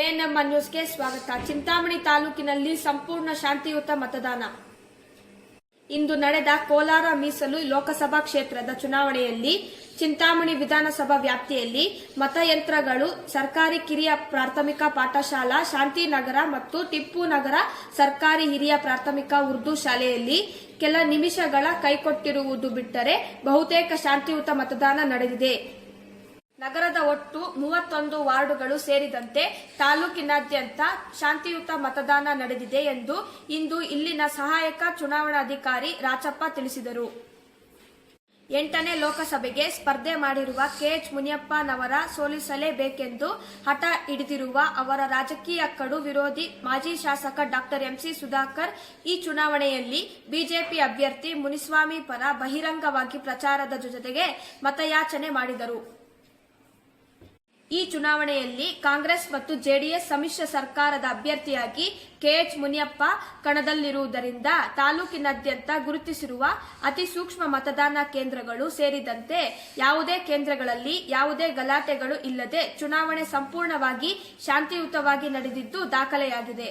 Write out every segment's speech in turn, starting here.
ANM ನ್ಯೂಸ್ಗೆ ಸ್ವಾಗತ. ಚಿಂತಾಮಣಿ ತಾಲೂಕಿನಲ್ಲಿ ಸಂಪೂರ್ಣ ಶಾಂತಿಯುತ ಮತದಾನ. ಇಂದು ನಡೆದ ಕೋಲಾರ ಮೀಸಲು ಲೋಕಸಭಾ ಕ್ಷೇತ್ರದ ಚುನಾವಣೆಯಲ್ಲಿ ಚಿಂತಾಮಣಿ ವಿಧಾನಸಭಾ ವ್ಯಾಪ್ತಿಯಲ್ಲಿ ಮತಯಂತ್ರಗಳು, ಸರ್ಕಾರಿ ಕಿರಿಯ ಪ್ರಾಥಮಿಕ ಪಾಠಶಾಲಾ, ಶಾಂತಿನಗರ ಮತ್ತು ಟಿಪ್ಪು ನಗರ ಸರ್ಕಾರಿ ಹಿರಿಯ ಪ್ರಾಥಮಿಕ ಉರ್ದು ಶಾಲೆಯಲ್ಲಿ ಕೆಲ ನಿಮಿಷಗಳ ಕೈಕೊಟ್ಟಿರುವುದು ಬಿಟ್ಟರೆ ಬಹುತೇಕ ಶಾಂತಿಯುತ ಮತದಾನ ನಡೆದಿದೆ. ನಗರದ ಒಟ್ಟು ಮೂವತ್ತೊಂದು ವಾರ್ಡುಗಳು ಸೇರಿದಂತೆ ತಾಲೂಕಿನಾದ್ಯಂತ ಶಾಂತಿಯುತ ಮತದಾನ ನಡೆದಿದೆ ಎಂದು ಇಂದು ಇಲ್ಲಿನ ಸಹಾಯಕ ಚುನಾವಣಾಧಿಕಾರಿ ರಾಚಪ್ಪ ತಿಳಿಸಿದರು. ಎಂಟನೇ ಲೋಕಸಭೆಗೆ ಸ್ಪರ್ಧೆ ಮಾಡಿರುವ ಕೆಎಚ್ ಮುನಿಯಪ್ಪನವರ ಸೋಲಿಸಲೇಬೇಕೆಂದು ಹಠ ಹಿಡಿದಿರುವ ಅವರ ರಾಜಕೀಯ ಕಡು ವಿರೋಧಿ ಮಾಜಿ ಶಾಸಕ ಡಾಕ್ಟರ್ ಎಂಸಿ ಸುಧಾಕರ್ ಈ ಚುನಾವಣೆಯಲ್ಲಿ ಬಿಜೆಪಿ ಅಭ್ಯರ್ಥಿ ಮುನಿಸ್ವಾಮಿ ಪರ ಬಹಿರಂಗವಾಗಿ ಪ್ರಚಾರದ ಜೊತೆಗೆ ಮತಯಾಚನೆ ಮಾಡಿದರು. ಈ ಚುನಾವಣೆಯಲ್ಲಿ ಕಾಂಗ್ರೆಸ್ ಮತ್ತು ಜೆಡಿಎಸ್ ಸಮ್ಮಿಶ್ರ ಸರ್ಕಾರದ ಅಭ್ಯರ್ಥಿಯಾಗಿ ಕೆಎಚ್ ಮುನಿಯಪ್ಪ ಕಣದಲ್ಲಿರುವುದರಿಂದ ತಾಲೂಕಿನಾದ್ಯಂತ ಗುರುತಿಸಿರುವ ಅತಿ ಸೂಕ್ಷ್ಮ ಮತದಾನ ಕೇಂದ್ರಗಳು ಸೇರಿದಂತೆ ಯಾವುದೇ ಕೇಂದ್ರಗಳಲ್ಲಿ ಯಾವುದೇ ಗಲಾಟೆಗಳು ಇಲ್ಲದೆ ಚುನಾವಣೆ ಸಂಪೂರ್ಣವಾಗಿ ಶಾಂತಿಯುತವಾಗಿ ನಡೆದಿದ್ದು ದಾಖಲೆಯಾಗಿದೆ.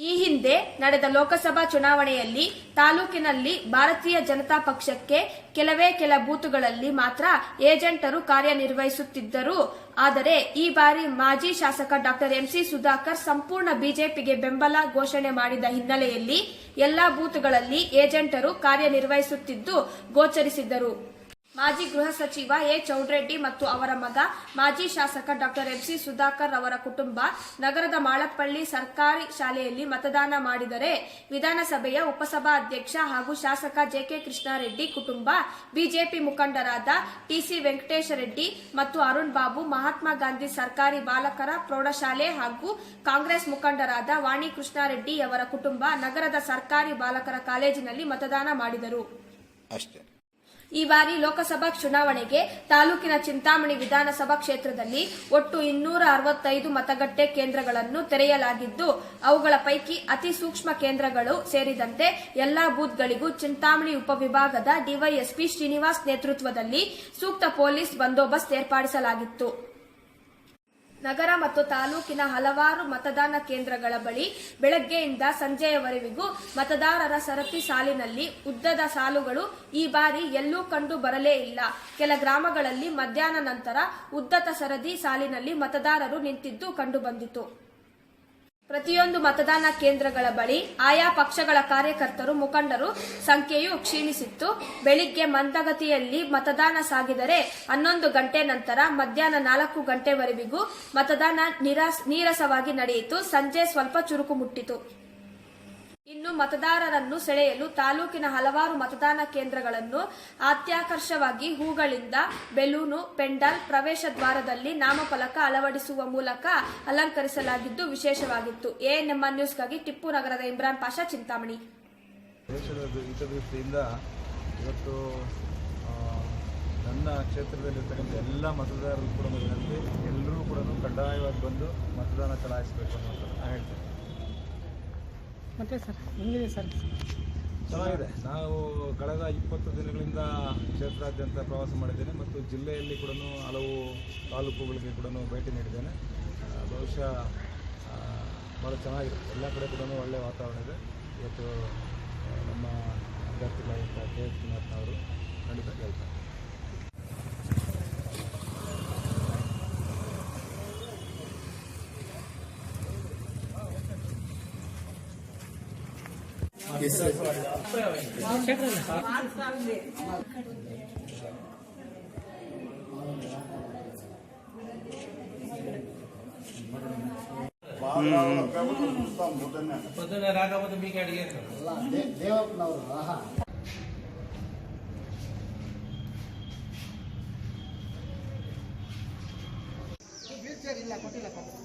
ಈ ಹಿಂದೆ ನಡೆದ ಲೋಕಸಭಾ ಚುನಾವಣೆಯಲ್ಲಿ ತಾಲೂಕಿನಲ್ಲಿ ಭಾರತೀಯ ಜನತಾ ಪಕ್ಷಕ್ಕೆ ಕೆಲವೇ ಕೆಲ ಬೂತುಗಳಲ್ಲಿ ಮಾತ್ರ ಏಜೆಂಟರು ಕಾರ್ಯನಿರ್ವಹಿಸುತ್ತಿದ್ದರು. ಆದರೆ ಈ ಬಾರಿ ಮಾಜಿ ಶಾಸಕ ಡಾಕ್ಟರ್ ಎಂಸಿ ಸುಧಾಕರ್ ಸಂಪೂರ್ಣ ಬಿಜೆಪಿಗೆ ಬೆಂಬಲ ಘೋಷಣೆ ಮಾಡಿದ ಹಿನ್ನೆಲೆಯಲ್ಲಿ ಎಲ್ಲಾ ಬೂತ್ಗಳಲ್ಲಿ ಏಜೆಂಟರು ಕಾರ್ಯನಿರ್ವಹಿಸುತ್ತಿದ್ದು ಗೋಚರಿಸಿದ್ದರು. ಮಾಜಿ ಗೃಹ ಸಚಿವ ಎ ಚೌಡ್ರೆಡ್ಡಿ ಮತ್ತು ಅವರ ಮಗ ಮಾಜಿ ಶಾಸಕ ಡಾಕ್ಟರ್ ಎಂಸಿ ಸುಧಾಕರ್ ಅವರ ಕುಟುಂಬ ನಗರದ ಮಾಳಪ್ಪಳ್ಳಿ ಸರ್ಕಾರಿ ಶಾಲೆಯಲ್ಲಿ ಮತದಾನ ಮಾಡಿದರೆ ವಿಧಾನಸಭೆಯ ಉಪಸಭಾಧ್ಯಕ್ಷ ಹಾಗೂ ಶಾಸಕ ಜೆಕೆ ಕೃಷ್ಣಾರೆಡ್ಡಿ ಕುಟುಂಬ, ಬಿಜೆಪಿ ಮುಖಂಡರಾದ ಟಿಸಿ ವೆಂಕಟೇಶ ರೆಡ್ಡಿ ಮತ್ತು ಅರುಣ್ ಬಾಬು, ಮಹಾತ್ಮ ಗಾಂಧಿ ಸರ್ಕಾರಿ ಬಾಲಕರ ಪ್ರೌಢಶಾಲೆ ಹಾಗೂ ಕಾಂಗ್ರೆಸ್ ಮುಖಂಡರಾದ ವಾಣಿ ಕೃಷ್ಣಾರೆಡ್ಡಿ ಅವರ ಕುಟುಂಬ ನಗರದ ಸರ್ಕಾರಿ ಬಾಲಕರ ಕಾಲೇಜಿನಲ್ಲಿ ಮತದಾನ ಮಾಡಿದರು. ಅಷ್ಟೇ. ಈ ಬಾರಿ ಲೋಕಸಭಾ ಚುನಾವಣೆಗೆ ತಾಲೂಕಿನ ಚಿಂತಾಮಣಿ ವಿಧಾನಸಭಾ ಕ್ಷೇತ್ರದಲ್ಲಿ ಒಟ್ಟು ಇನ್ನೂರ ಅರವತ್ತೈದು ಮತಗಟ್ಟೆ ಕೇಂದ್ರಗಳನ್ನು ತೆರೆಯಲಾಗಿದ್ದು, ಅವುಗಳ ಪೈಕಿ ಅತಿ ಸೂಕ್ಷ್ಮ ಕೇಂದ್ರಗಳು ಸೇರಿದಂತೆ ಎಲ್ಲಾ ಬೂತ್ಗಳಿಗೂ ಚಿಂತಾಮಣಿ ಉಪವಿಭಾಗದ ಡಿವೈಎಸ್ಪಿ ಶ್ರೀನಿವಾಸ್ ನೇತೃತ್ವದಲ್ಲಿ ಸೂಕ್ತ ಪೊಲೀಸ್ ಬಂದೋಬಸ್ತ್ ಏರ್ಪಡಿಸಲಾಗಿತ್ತು. ನಗರ ಮತ್ತು ತಾಲೂಕಿನ ಹಲವಾರು ಮತದಾನ ಕೇಂದ್ರಗಳ ಬಳಿ ಬೆಳಗ್ಗೆಯಿಂದ ಸಂಜೆಯವರೆಗೂ ಮತದಾರರ ಸರತಿ ಸಾಲಿನಲ್ಲಿ ಉದ್ದದ ಸಾಲುಗಳು ಈ ಬಾರಿ ಎಲ್ಲೂ ಕಂಡು ಬರಲೇ ಇಲ್ಲ. ಕೆಲ ಗ್ರಾಮಗಳಲ್ಲಿ ಮಧ್ಯಾಹ್ನ ನಂತರ ಉದ್ದತ ಸರದಿ ಸಾಲಿನಲ್ಲಿ ಮತದಾರರು ನಿಂತಿದ್ದು ಕಂಡುಬಂದಿತು ಪ್ರತಿಯೊಂದು ಮತದಾನ ಕೇಂದ್ರಗಳ ಬಳಿ ಆಯಾ ಪಕ್ಷಗಳ ಕಾರ್ಯಕರ್ತರು, ಮುಖಂಡರು ಸಂಖ್ಯೆಯು ಕ್ಷೀಣಿಸಿತ್ತು. ಬೆಳಿಗ್ಗೆ ಮಂದಗತಿಯಲ್ಲಿ ಮತದಾನ ಸಾಗಿದರೆ ಹನ್ನೊಂದು ಗಂಟೆ ನಂತರ ಮಧ್ಯಾಹ್ನ ನಾಲ್ಕು ಗಂಟೆವರೆಗೂ ಮತದಾನ ನಿರಾಸ್- ನೀರಸವಾಗಿ ನಡೆಯಿತು. ಸಂಜೆ ಸ್ವಲ್ಪ ಚುರುಕು ಮುಟ್ಟಿತು. ಇನ್ನು ಮತದಾರರನ್ನು ಸೆಳೆಯಲು ತಾಲೂಕಿನ ಹಲವಾರು ಮತದಾನ ಕೇಂದ್ರಗಳನ್ನು ಅತ್ಯಾಕರ್ಷವಾಗಿ ಹೂಗಳಿಂದ ಬೆಲೂನು, ಪೆಂಡಲ್, ಪ್ರವೇಶ ದ್ವಾರದಲ್ಲಿ ನಾಮಫಲಕ ಅಳವಡಿಸುವ ಮೂಲಕ ಅಲಂಕರಿಸಲಾಗಿದ್ದು ವಿಶೇಷವಾಗಿತ್ತು. ಎಎನ್ಎಂ ನ್ಯೂಸ್ಗಾಗಿ ಟಿಪ್ಪು ನಗರದ ಇಮ್ರಾನ್ ಪಾಷಾ, ಚಿಂತಾಮಣಿ. ಇವತ್ತು ನನ್ನ ಕ್ಷೇತ್ರದಲ್ಲಿರ್ತಕ್ಕಂಥ ಎಲ್ಲ ಮತದಾರರು ಕೂಡ ಎಲ್ಲರೂ ಕೂಡ ಕಡ್ಡಾಯವಾಗಿ ಬಂದು ಮತದಾನ ಚಲಾಯಿಸಬೇಕು ಅನ್ನೋದು ನಾನು ಹೇಳ್ತೇನೆ. ಮತ್ತೆ ಸರ್, ಹೆಂಗಿದೆ ಸರ್? ಚೆನ್ನಾಗಿದೆ. ನಾವು ಕಳೆದ ಇಪ್ಪತ್ತು ದಿನಗಳಿಂದ ಕ್ಷೇತ್ರಾದ್ಯಂತ ಪ್ರವಾಸ ಮಾಡಿದ್ದೇನೆ ಮತ್ತು ಜಿಲ್ಲೆಯಲ್ಲಿ ಕೂಡ ಹಲವು ತಾಲೂಕುಗಳಿಗೆ ಕೂಡ ಭೇಟಿ ನೀಡಿದ್ದೇನೆ. ಬಹುಶಃ ಭಾಳ ಚೆನ್ನಾಗಿದೆ. ಎಲ್ಲ ಕಡೆ ಕೂಡ ಒಳ್ಳೆಯ ವಾತಾವರಣ ಇದೆ. ಇವತ್ತು ನಮ್ಮ ಅಭ್ಯರ್ಥಿಗಳಾದಂಥ ಕೆ ಎಚ್ ಕುಮಾರ್ನವರು ಖಂಡಿತ ಗೆಲ್ತಾರೆ పొద్దున్న రాకపోతే మీకు అడిగారు ದೇವಪ್ಪನವರು ಆಹಾ ನಿಧಾನ ಕರ್ಕೊಂಡು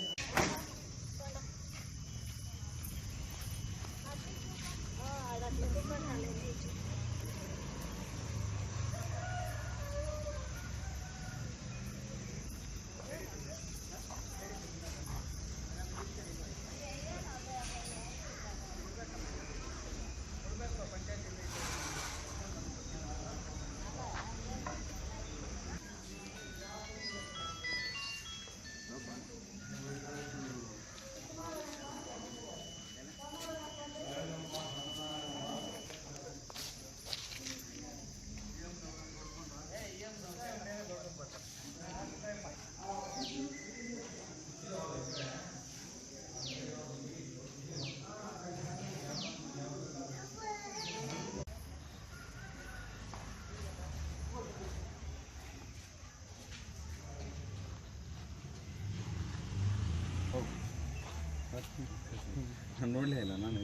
ನೋಡಲೇ ಇಲ್ಲ ನಾನು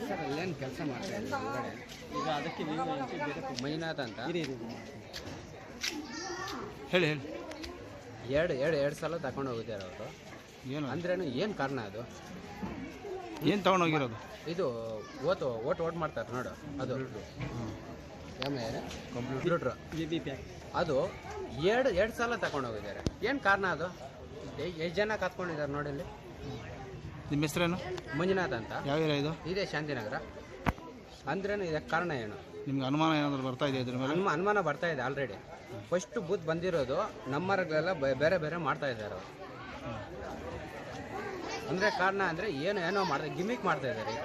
ಸರ್ ಅಲ್ಲೇನು ಕೆಲಸ ಮಾಡ್ತಾ ಈಗ ಅದಕ್ಕೆ ನೀವು ಬೇರೆ ಮಂಜುನಾಥ್ ಅಂತ? ಹೇಳಿ ಹೇಳಿ. ಎರಡು ಎರಡು ಎರಡು ಸಲ ತಗೊಂಡು ಹೋಗಿದ್ದಾರೆ ಅವರು? ಏನು? ಅಂದ್ರೇನು ಏನು ಕಾರಣ ಅದು? ಏನು ತಗೊಂಡೋಗಿರೋದು ಇದು ಓಟು ಓಟ್ ಓಟ್ ಮಾಡ್ತಾರೆ ನೋಡು ಅದು. ಆಮೇಲೆ ಕಂಪ್ಯೂಟರ್ ಅದು ಎರಡು ಎರಡು ಸಲ ತಗೊಂಡೋಗಿದ್ದಾರೆ ಏನು ಕಾರಣ ಅದು? ಎಷ್ಟು ಜನ ಕತ್ಕೊಂಡಿದ್ದಾರೆ ನೋಡಿ ಇಲ್ಲಿ. ನಿಮ್ಮ ಹೆಸರೇನು? ಮಂಜುನಾಥ್ ಅಂತ. ಯಾವ ಏರಿಯಾ ಇದು? ಇದೇ ಶಾಂತಿನಗರ. ಅಂದ್ರೇನು ಇದಕ್ಕೆ ಕಾರಣ ಏನು? ನಿಮ್ಗೆ ಅನುಮಾನ ಏನಾದರೂ ಬರ್ತಾ ಇದೆ ಇದ್ರ ಮೇಲೆ? ಅನುಮ ಅನುಮಾನ ಬರ್ತಾ ಇದೆ ಆಲ್ರೆಡಿ ಫಸ್ಟ್ ಬೂತ್ ಬಂದಿರೋದು ನಮ್ಮರ್ಗಳೆಲ್ಲ ಬೆ- ಬೇರೆ ಬೇರೆ ಮಾಡ್ತಾ ಇದ್ದಾರೆ ಅವರು. ಅಂದರೆ ಕಾರಣ ಅಂದರೆ ಏನು ಏನೋ ಮಾಡ್ತಾ ಗಿಮಿಕ್ ಮಾಡ್ತಾ ಇದ್ದಾರೆ ಈಗ.